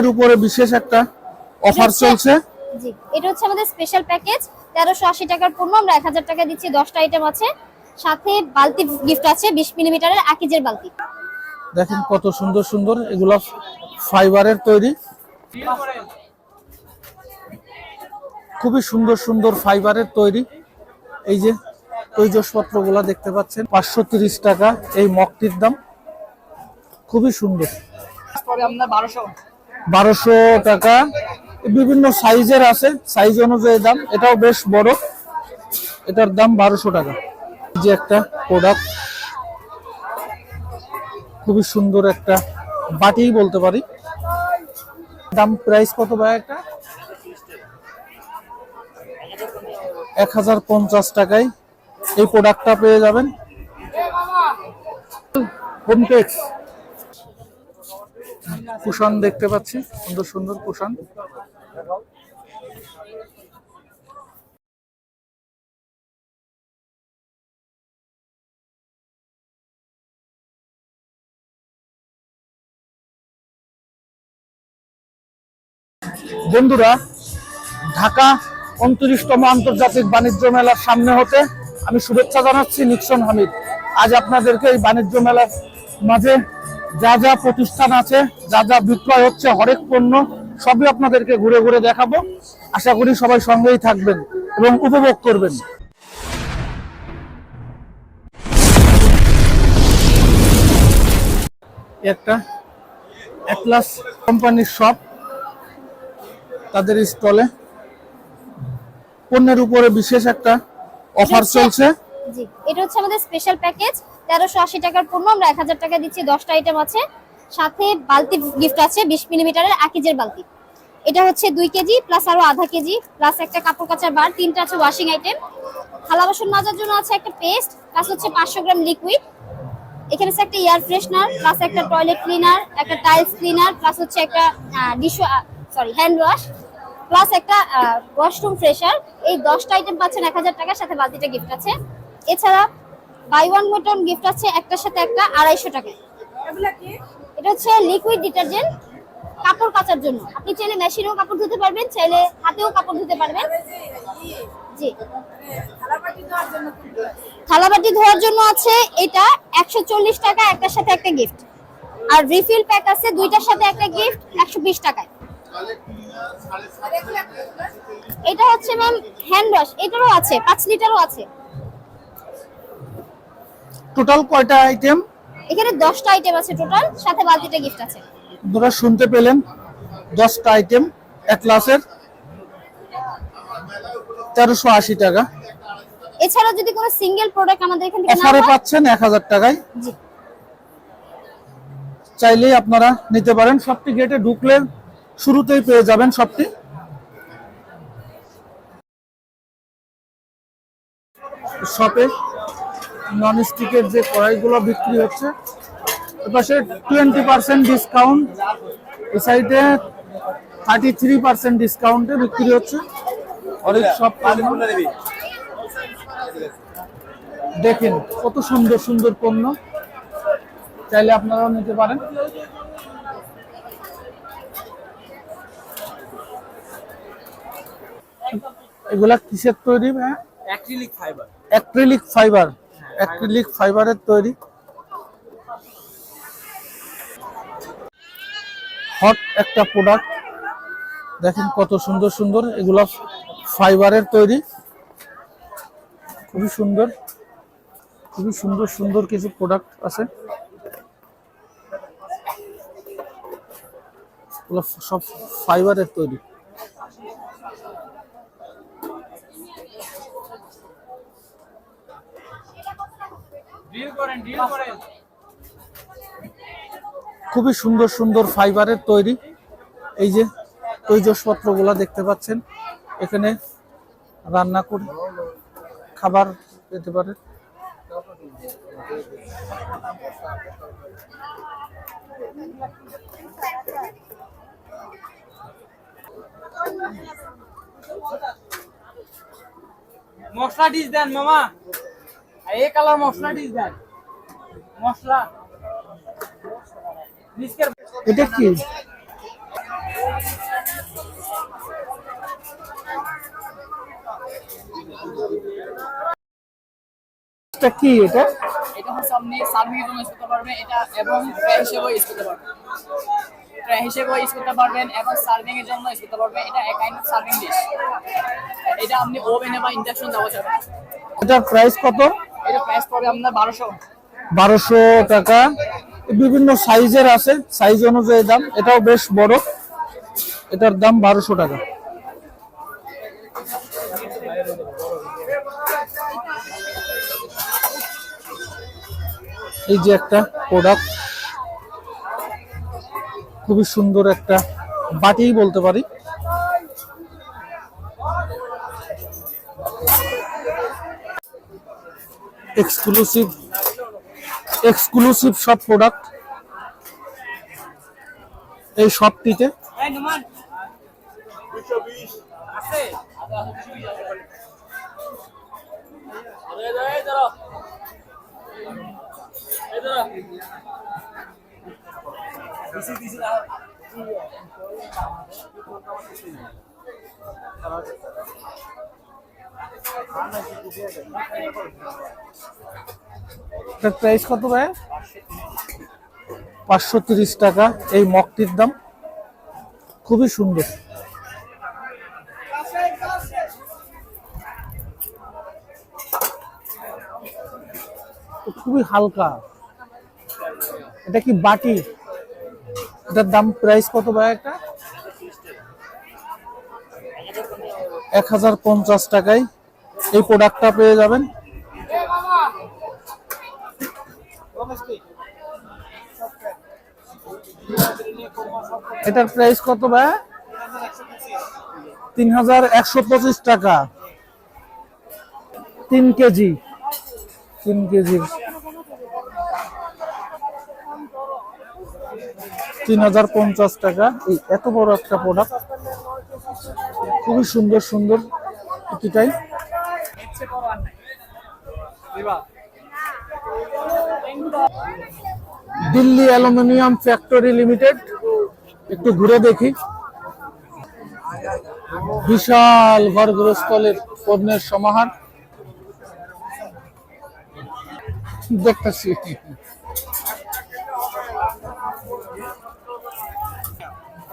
এর উপরে বিশেষ একটা অফার চলছে? জি এটা হচ্ছে আমাদের স্পেশাল প্যাকেজ তেরোশো আশি টাকার পণ্য আমরা এক হাজার টাকা দিচ্ছি দশটা আইটেম আছে। সাথে বালতি গিফট আছে বিশ মিলিমিটারের আকিজের বালতি। দেখেন কত সুন্দর সুন্দর এগুলো ফাইবারের তৈরি। খুবই সুন্দর সুন্দর ফাইবারের তৈরি। এই যে তৈজসপত্রগুলা দেখতে পাচ্ছেন পাঁচশো তিরিশ টাকা এই মগটির দাম। খুবই সুন্দর। বারোশো। টাকা। বিভিন্ন সাইজের আছে, সাইজ অনুযায়ী দাম। এটাও বেশ বড়। এটার দাম বারোশো টাকা। যে একটা প্রোডাক্ট খুবই সুন্দর একটা বাটি বলতে পারি। দাম প্রাইস কত ভাই একটা? এক হাজার পঞ্চাশ টাকায় এই প্রোডাক্টটা পেয়ে যাবেন। হোমটেক্স কুশন দেখতে পাচ্ছি, সুন্দর সুন্দর কুশন বন্ধুরা, ঢাকা উনত্রিশতম আন্তর্জাতিক বাণিজ্য মেলার সামনে হতে আমি শুভেচ্ছা জানাচ্ছি নিক্সন হামিদ। আজ আপনাদেরকে এই বাণিজ্য মেলার মাঝে যা যা প্রতিষ্ঠান আছে যা যা বিক্রয় হচ্ছে হরেক পণ্য সবই আপনাদেরকে ঘুরে ঘুরে দেখাবো। আশা করি সবাই সঙ্গেই থাকবেন এবং উপভোগ করবেন। একটা অ্যাটলাস কোম্পানির শপ তাদের স্টলে পণ্যের উপরে বিশেষ একটা অফার চলছে। জি এটা হচ্ছে আমাদের স্পেশাল প্যাকেজ তেরোশো আশি টাকার পণ্য, আমরা এক হাজার টাকা দিচ্ছি, দশটা আইটেম আছে। সাথে বালতি গিফট আছে, বিশ মিলিমিটারের আকিজের বালতি। এটা হচ্ছে দুই কেজি প্লাস আরও আধা কেজি প্লাস একটা কাপড় কাচার বার, তিনটা আছে ওয়াশিং আইটেম থালা বাসন মাজার জন্য আছে একটা পেস্ট প্লাস হচ্ছে পাঁচশো গ্রাম লিকুইড এখানে আছে একটা এয়ার ফ্রেশনার প্লাস একটা টয়লেট ক্লিনার একটা টাইলস ক্লিনার প্লাস হচ্ছে একটা dish sorry hand wash plus একটা ওয়াশরুম ফ্রেশার এই দশটা আইটেম পাচ্ছেন এক হাজার টাকার, সাথে বালতিটা গিফট আছে। এছাড়া বাই ওয়ান মোটন গিফট আছে একটার সাথে একটা আড়াইশো টাকায়। এটা হচ্ছে লিকুইড ডিটারজেন্ট কাপড় কাচার জন্য। আপনি চাইলে মেশিনেও কাপড় ধুতে পারবেন চাইলে হাতেও কাপড় ধুতে পারবেন। জি থালাবাটি ধোয়ার জন্য আছে? এটা একশো চল্লিশ টাকা একটার সাথে একটা গিফট আর রিফিল প্যাক আছে দুইটার সাথে একটা গিফট একশো বিশ টাকায়। এটা হচ্ছে ম্যাম হ্যান্ড ওয়াশ এটারও আছে পাঁচ লিটারও আছে। টোটাল কয়টা আইটেম এখানে দশটা আইটেম আছে টোটাল সাথে বালতিটা গিফট আছে। আপনারা শুনতে পেলেন দশটা আইটেম অ্যাটলাসের তেরোশো আশি টাকা। এছাড়া যদি কোনো সিঙ্গেল প্রোডাক্ট আমাদের এখান থেকে অফারে পাচ্ছেন এক হাজার টাকায়। জি। চাইলেই আপনারা নিতে পারেন সবটি গেটে ঢুকলে শুরুতেই পেয়ে যাবেন সবটি। শপে নন স্টিকের যে কড়াইগুলো বিক্রি হচ্ছে এপাশে টোয়েন্টি পার্সেন্ট ডিসকাউন্ট এই সাইডে থার্টি থ্রি পার্সেন্ট ডিসকাউন্টে বিক্রি হচ্ছে। অনেক সব দেখেন কত সুন্দর সুন্দর পণ্য। চাইলে আপনারাও নিতে পারেন। এগুলা কিসের তৈরি হ্যাঁ acrylic fibre acrylic fibre acrylic ফাইবারের তৈরি। হট একটা প্রোডাক্ট দেখেন কত সুন্দর সুন্দর এগুলো ফাইবারের তৈরি। খুবই সুন্দর। খুবই সুন্দর সুন্দর কিছু প্রোডাক্ট আছে। সব ফাইবারের তৈরি। খুবই সুন্দর সুন্দর ফাইবারের তৈরি। এই যে তৈজসপত্রগুলা দেখতে পাচ্ছেন। এখানে রান্না করে খাবার পেতে পারে মশলা ডিশ দেন মামা। এই কালার মশলা ডিশ দেন মশলা এটা কি? এটা কি এটা? এটা হচ্ছে আপনি সার্ভিং এর জন্য ইউজ করতে পারবেন। এটা এবং ট্রে হিসেবেও ইউজ করতে পারবেন। ট্রে হিসেবেও ইউজ করতে পারবেন এবং সার্ভিং এর জন্য ইউজ করতে পারবেন। এটা এক কাইন্ড অফ সার্ভিং ডিশ এটা আপনি ওভেনে বা ইন্ডাকশন দেওয়া যাবে। এটার প্রাইস কত? বারোশো। টাকা। বিভিন্ন সাইজের আছে, সাইজ অনুযায়ী দাম। এটাও বেশ বড়। এটার দাম বারোশো টাকা। এই যে একটা প্রোডাক্ট খুবই সুন্দর একটা বাটিই বলতে পারি। এক্সক্লুসিভ এক্সক্লুসিভ সব প্রোডাক্ট এই শপটিতে এই নোমান। আছে। প্রাইস কত ভাই? পাঁচশো তিরিশ টাকা। এই মগটির দাম খুবই সুন্দর। খুবই হালকা। এটা কি বাটি? এটার দাম প্রাইস কত ভাই একটা? এক হাজার পঞ্চাশ টাকায় এই প্রোডাক্টটা পেয়ে যাবেন। এটার প্রাইস কত ভাই? তিন হাজার একশো পঁচিশ টাকা। তিন কেজি। তিন কেজির তিন হাজার পঞ্চাশ টাকা। এই এত বড় একটা প্রোডাক্ট খুবই সুন্দর সুন্দর। প্রতিটাই দিল্লি অ্যালুমিনিয়াম ফ্যাক্টরি লিমিটেড একটু ঘুরে দেখি। বিশাল ঘরগৃহস্থলের পণ্যের সমাহার। দেখতেছি।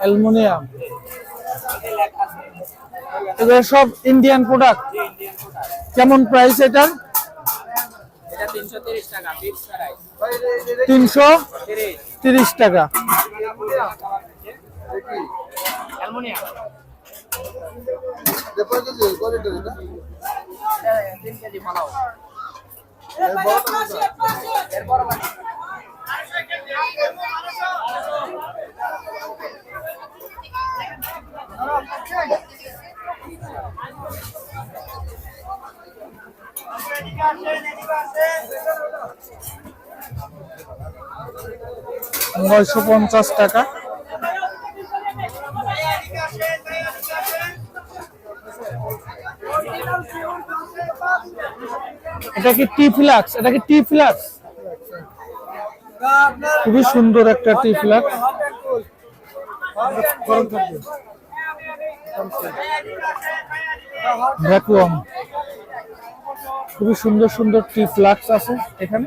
অ্যালুমিনিয়াম। এগুলো সব ইন্ডিয়ান প্রোডাক্ট কেমন প্রাইস এটার এটা? তিনশো তিরিশ টাকা ফিক্স প্রাইস নয়শো পঞ্চাশ টাকা। এটা কি টি ফ্লাক্স এটা কি টি ফ্লাক্স খুবই সুন্দর একটা টি ফ্লাক্স ভ্যাকুয়াম খুবই সুন্দর সুন্দর টি ফ্লাক্স আছে এখানে।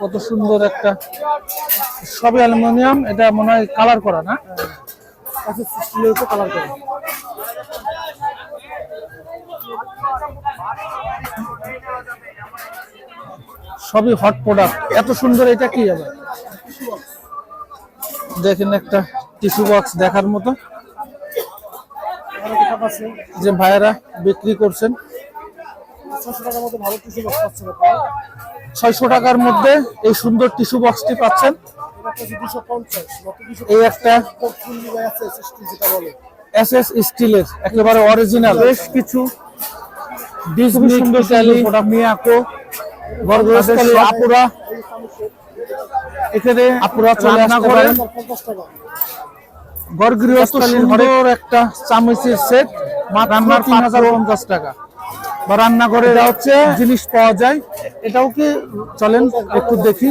কত সুন্দর একটা সবই অ্যালুমিনিয়াম, এটা মনে হয় কালার করা, না? কালার করা। সবই হট প্রোডাক্ট এত সুন্দর এটা কি যাবে দেখেন একটা টিস্যু বক্স দেখার মতো। যে ভাইয়েরা বিক্রি করছেন। ছয়শো টাকার মধ্যে এই সুন্দর টিস্যু বক্সটি পাচ্ছেন। এই একটা এস এস স্টিলের একেবারে অরিজিনাল বেশ কিছু সুন্দর মিয়াকো আপুরা। এখানে আপুরা চলে আসতে পারেন। গর্ভগৃহস্থলীর সুন্দর একটা চামচের সেট রান্নার তিন হাজার পঞ্চাশ টাকা। বা রান্নাঘরে এটা হচ্ছে জিনিস পাওয়া যায়। এটাও কি চলেন একটু দেখি।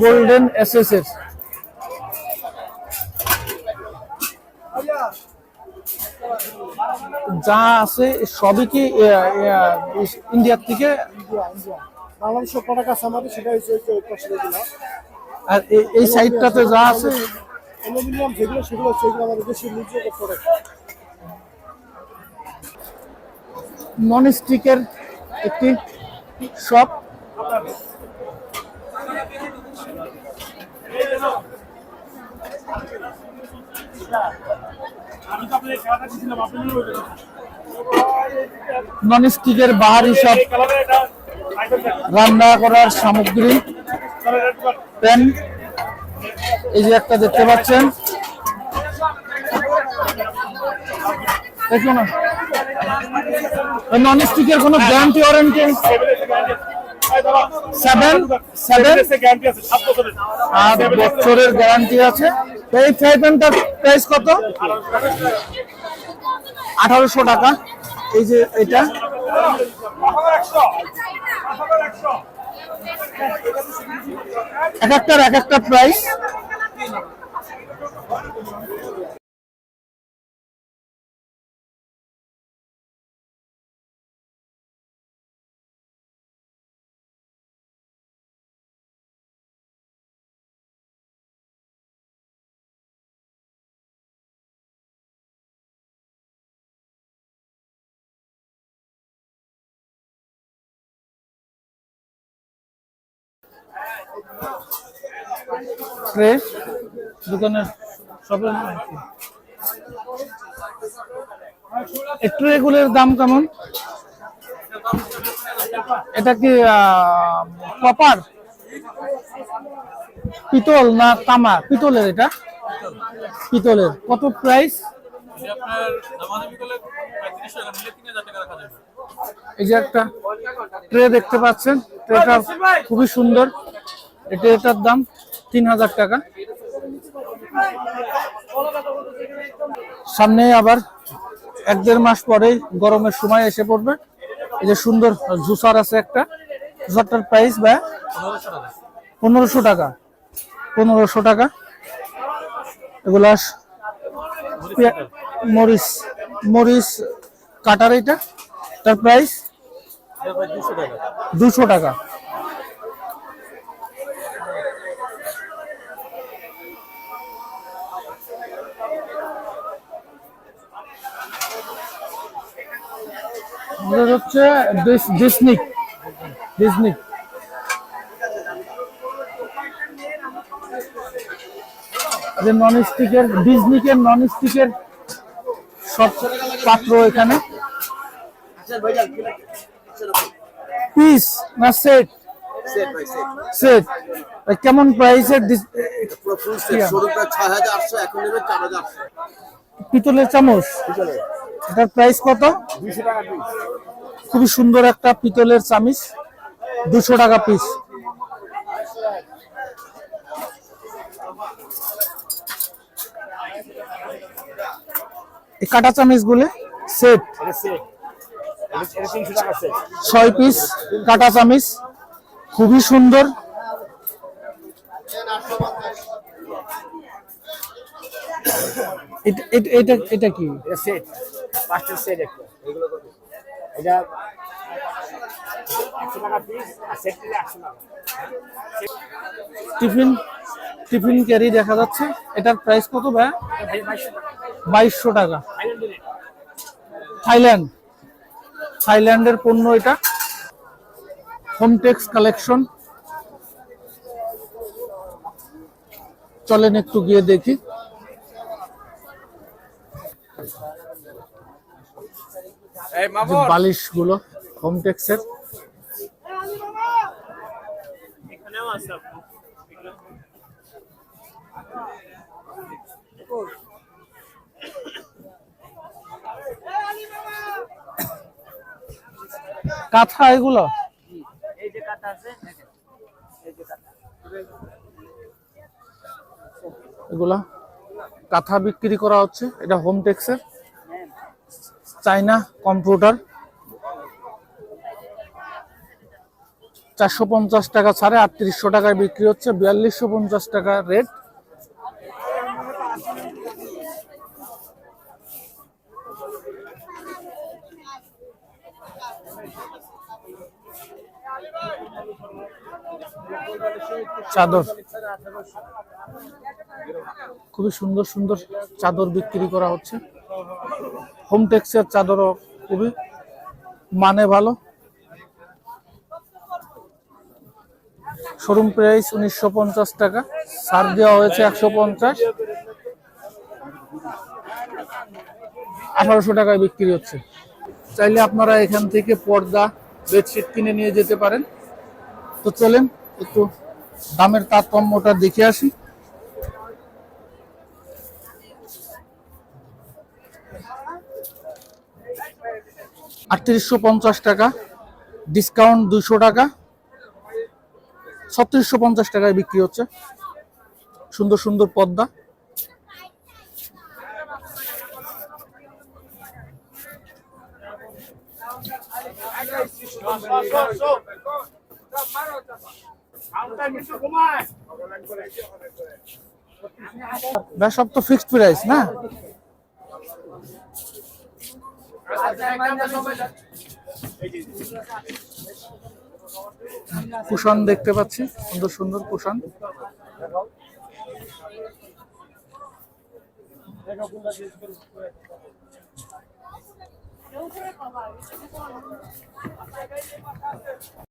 গোল্ডেন এসএস এর। যা আছে সবই কি ইন্ডিয়ার থেকে? বাংলাদেশের সেটা হচ্ছে আর এই সাইডটাতে যা আছে? অ্যালুমিনিয়াম যেগুলো সেগুলো সেগুলো আমাদের দেশের নিজের প্রোডাক্ট নন স্টিকের একটি শপ। নন স্টিকের বাহারি সব রান্না করার সামগ্রী প্যান এই যে একটা দেখতে পাচ্ছেন। দেখো না নন স্টিকের কোনো গ্যারান্টি ওয়ারেন্টি সেভেন সেভেন আট বছরের গ্যারান্টি আছে। এই ফ্রাই প্যানটার প্রাইস কত? আঠারোশো টাকা। এই যে এটা। এক একটার এক একটা প্রাইস ট্রে দোকানের শপের এই ট্রেগুলোর দাম কেমন? এটা কি কপার পিতল না তামা? পিতলের এটা? পিতলের। কত প্রাইস এই যে একটা ট্রে দেখতে পাচ্ছেন। ট্রেটা খুবই সুন্দর। এটা এটার দাম তিন হাজার টাকা। সামনে আবার এক দেড় মাস পরেই গরমের সময় এসে পড়বে। এই যে সুন্দর জুসার আছে একটা। জুসারটার প্রাইস বা পনেরোশো টাকা। পনেরোশো টাকা। এগুলা মরিচ মরিচ কাটার এটা। তার প্রাইস দুশো টাকা। আমাদের হচ্ছে ডিস- ডিসনিক ডিসনিক যে নন স্টিকের ডিজনিকের নন স্টিকের সব পাত্র এখানে। পিস না সেট সেট কেমন প্রাইসের পিতলের চামচ? এটার প্রাইস কত? খুবই সুন্দর একটা পিতলের চামিচ, দুশো টাকা পিস এই কাটা চামিচগুলো সেট ছয় পিস কাটা চামিচ, খুবই সুন্দর। এটা এটা- এটা এটা কি? সেট পাঁচটা সেট একটা। এগুলো এটা একশো টাকা পিস আর সেট নিলে একশো টাকা। টিফিন টিফিন ক্যারি দেখা যাচ্ছে। এটার প্রাইস কত ভাই? বাইশশো টাকা। থাইল্যান্ড। থাইল্যান্ডের পণ্য এটা। Hometex collection. চলেন একটু গিয়ে দেখি। বালিশগুলো হোমটেক্সের। কাঁথা এগুলো? এগুলা কাঁথা বিক্রি করা হচ্ছে এটা হোম টেক্সের চাইনা কম্পিউটার। চারশো পঞ্চাশ টাকা ছাড়ে, আটত্রিশশো টাকায় বিক্রি হচ্ছে, বিয়াল্লিশশো পঞ্চাশ টাকা রেট। চাদর। খুবই সুন্দর সুন্দর চাদর বিক্রি করা হচ্ছে। হোম টেক্সের চাদরও খুবই মানে ভালো। শোরুম প্রাইস উনিশশো পঞ্চাশ টাকা। ছাড় দেওয়া হয়েছে একশো পঞ্চাশ। আঠারোশো টাকায় বিক্রি হচ্ছে। চাইলে আপনারা এখান থেকে পর্দা, বেডশিট কিনে নিয়ে যেতে পারেন। তো চলেন, একটু দামের তারতম্যটা দেখে আসি। আটত্রিশশো পঞ্চাশ টাকা ডিসকাউন্ট দুশো টাকা, ছত্রিশশো পঞ্চাশ টাকায় বিক্রি হচ্ছে। সুন্দর সুন্দর পদ্মা। সব তো ফিক্সড প্রাইস না? কুশন দেখতে পাচ্ছি সুন্দর সুন্দর কুশন